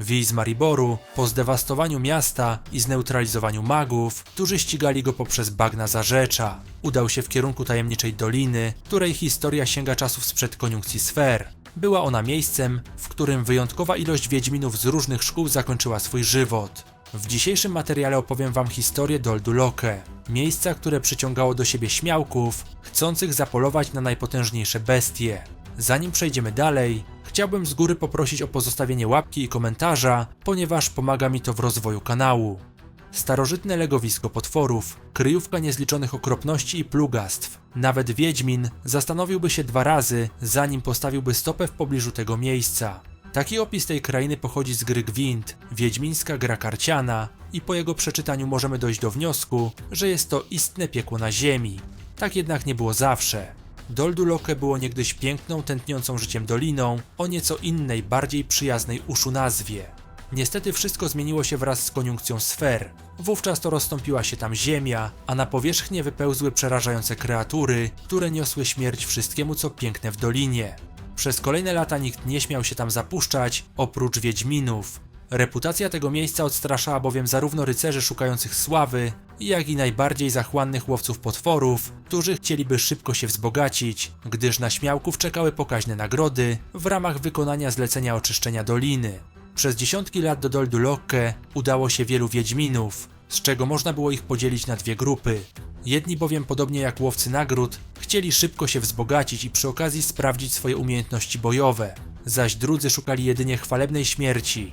Wij z Mariboru, po zdewastowaniu miasta i zneutralizowaniu magów, którzy ścigali go poprzez bagna zarzecza, udał się w kierunku tajemniczej doliny, której historia sięga czasów sprzed koniunkcji sfer. Była ona miejscem, w którym wyjątkowa ilość wiedźminów z różnych szkół zakończyła swój żywot. W dzisiejszym materiale opowiem wam historię Dolduloke, miejsca, które przyciągało do siebie śmiałków, chcących zapolować na najpotężniejsze bestie. Zanim przejdziemy dalej, chciałbym z góry poprosić o pozostawienie łapki i komentarza, ponieważ pomaga mi to w rozwoju kanału. Starożytne legowisko potworów, kryjówka niezliczonych okropności i plugastw. Nawet Wiedźmin zastanowiłby się dwa razy, zanim postawiłby stopę w pobliżu tego miejsca. Taki opis tej krainy pochodzi z gry Gwint, wiedźmińska gra karciana, i po jego przeczytaniu możemy dojść do wniosku, że jest to istne piekło na ziemi. Tak jednak nie było zawsze. Dolduloke było niegdyś piękną, tętniącą życiem doliną o nieco innej, bardziej przyjaznej uszu nazwie. Niestety wszystko zmieniło się wraz z koniunkcją sfer. Wówczas to rozstąpiła się tam ziemia, a na powierzchnię wypełzły przerażające kreatury, które niosły śmierć wszystkiemu co piękne w dolinie. Przez kolejne lata nikt nie śmiał się tam zapuszczać, oprócz Wiedźminów. Reputacja tego miejsca odstraszała bowiem zarówno rycerzy szukających sławy, jak i najbardziej zachłannych łowców potworów, którzy chcieliby szybko się wzbogacić, gdyż na śmiałków czekały pokaźne nagrody w ramach wykonania zlecenia oczyszczenia doliny. Przez dziesiątki lat do Doldulokke udało się wielu Wiedźminów, z czego można było ich podzielić na dwie grupy. Jedni bowiem, podobnie jak łowcy nagród, chcieli szybko się wzbogacić i przy okazji sprawdzić swoje umiejętności bojowe, zaś drudzy szukali jedynie chwalebnej śmierci.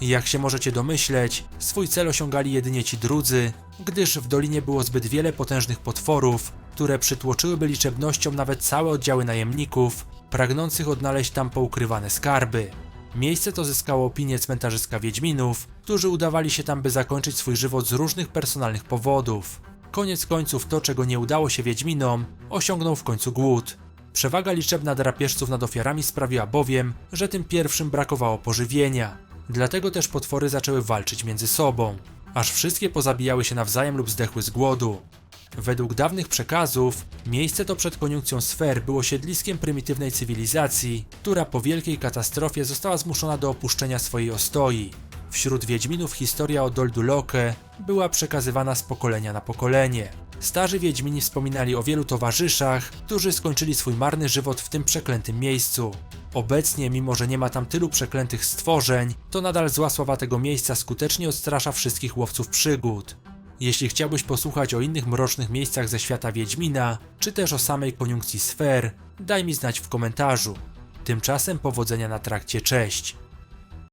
Jak się możecie domyśleć, swój cel osiągali jedynie ci drudzy, gdyż w dolinie było zbyt wiele potężnych potworów, które przytłoczyłyby liczebnością nawet całe oddziały najemników, pragnących odnaleźć tam poukrywane skarby. Miejsce to zyskało opinię cmentarzyska Wiedźminów, którzy udawali się tam, by zakończyć swój żywot z różnych personalnych powodów. Koniec końców to, czego nie udało się Wiedźminom, osiągnął w końcu głód. Przewaga liczebna drapieżców nad ofiarami sprawiła bowiem, że tym pierwszym brakowało pożywienia. Dlatego też potwory zaczęły walczyć między sobą, aż wszystkie pozabijały się nawzajem lub zdechły z głodu. Według dawnych przekazów, miejsce to przed koniunkcją sfer było siedliskiem prymitywnej cywilizacji, która po wielkiej katastrofie została zmuszona do opuszczenia swojej ostoi. Wśród Wiedźminów historia o Dolduloke była przekazywana z pokolenia na pokolenie. Starzy Wiedźmini wspominali o wielu towarzyszach, którzy skończyli swój marny żywot w tym przeklętym miejscu. Obecnie, mimo że nie ma tam tylu przeklętych stworzeń, to nadal zła sława tego miejsca skutecznie odstrasza wszystkich łowców przygód. Jeśli chciałbyś posłuchać o innych mrocznych miejscach ze świata Wiedźmina, czy też o samej koniunkcji sfer, daj mi znać w komentarzu. Tymczasem powodzenia na trakcie, cześć!